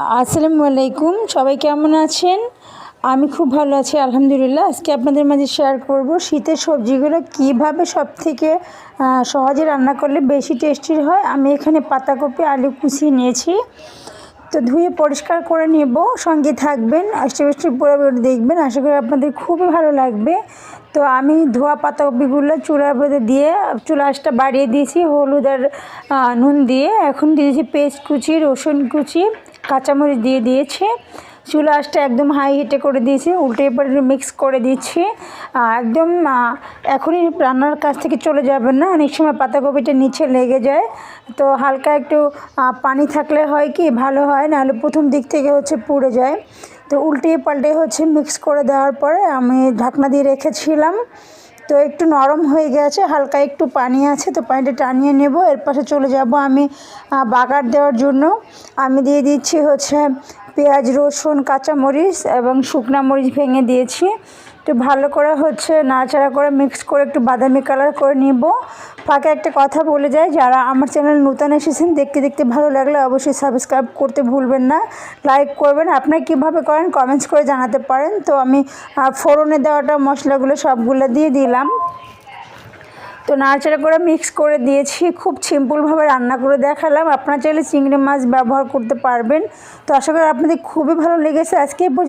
আসসালামু আলাইকুম সবাই কেমন আছেন? আমি খুব ভালো আছি, আলহামদুলিল্লাহ। আজকে আপনাদের মাঝে শেয়ার করব শীতের সবজিগুলো কীভাবে সব থেকে সহজে রান্না করলে বেশি টেস্টি হয়। আমি এখানে পাতাকপি, আলু কুচিয়ে নিয়েছি। তো ধুয়ে পরিষ্কার করে নেব, সঙ্গে থাকবেন আস্তে পুরো দেখবেন, আশা করি আপনাদের খুবই ভালো লাগবে। তো আমি ধোয়া পাতাকপিগুলো চুলার মধ্যে দিয়ে চুলাশটা বাড়িয়ে দিয়েছি, হলুদ আর নুন দিয়ে। এখন দিয়েছি পেস্ট কুচি, রসুন কুচি, কাঁচামরিচ দিয়ে দিয়েছে। চুলা আঁচটা একদম হাই হিটে করে দিয়েছি, উল্টে পাল্টে মিক্স করে দিচ্ছি। একদম এখনই রান্নার কাছ থেকে চলে যাবেন না, অনেক সময় পাতাকপিটা নিচে লেগে যায়। তো হালকা একটু পানি থাকলে হয় কি, ভালো হয়, নাহলে প্রথম দিক থেকে হচ্ছে পুড়ে যায়। তো উল্টে পাল্টে হচ্ছে মিক্স করে দেওয়ার পরে আমি ঢাকনা দিয়ে রেখেছিলাম। তো একটু নরম হয়ে গেছে, হালকা একটু পানি আছে, তো পানিটা টানিয়ে নেব। এর পাশে চলে যাব আমি বাগার দেওয়ার জন্য। আমি দিয়ে দিচ্ছি হচ্ছে পেঁয়াজ, রসুন, কাঁচামরিচ এবং শুকনা মরিচ ভেঙে দিয়েছি। একটু ভালো করে হচ্ছে নাড়াচাড়া করে মিক্স করে একটু বাদামি কালার করে নিব। ফাঁকে একটা কথা বলে যায় যারা আমার চ্যানেল নতুন এসেছেন, দেখতে দেখতে ভালো লাগলে অবশ্যই সাবস্ক্রাইব করতে ভুলবেন না। লাইক করবেন। আপনারা কীভাবে করেন কমেন্টস করে জানাতে পারেন। তো আমি ফোড়নে দেওয়াটা, মশলাগুলো সবগুলো দিয়ে দিলাম। তো নাড়াচাড়া করে মিক্স করে দিয়েছি। খুব সিম্পলভাবে রান্না করে দেখালাম। আপনারা চাইলে চিংড়ি মাছ ব্যবহার করতে পারবেন। তো আশা করি আপনাদের খুবই ভালো লেগেছে। আজকে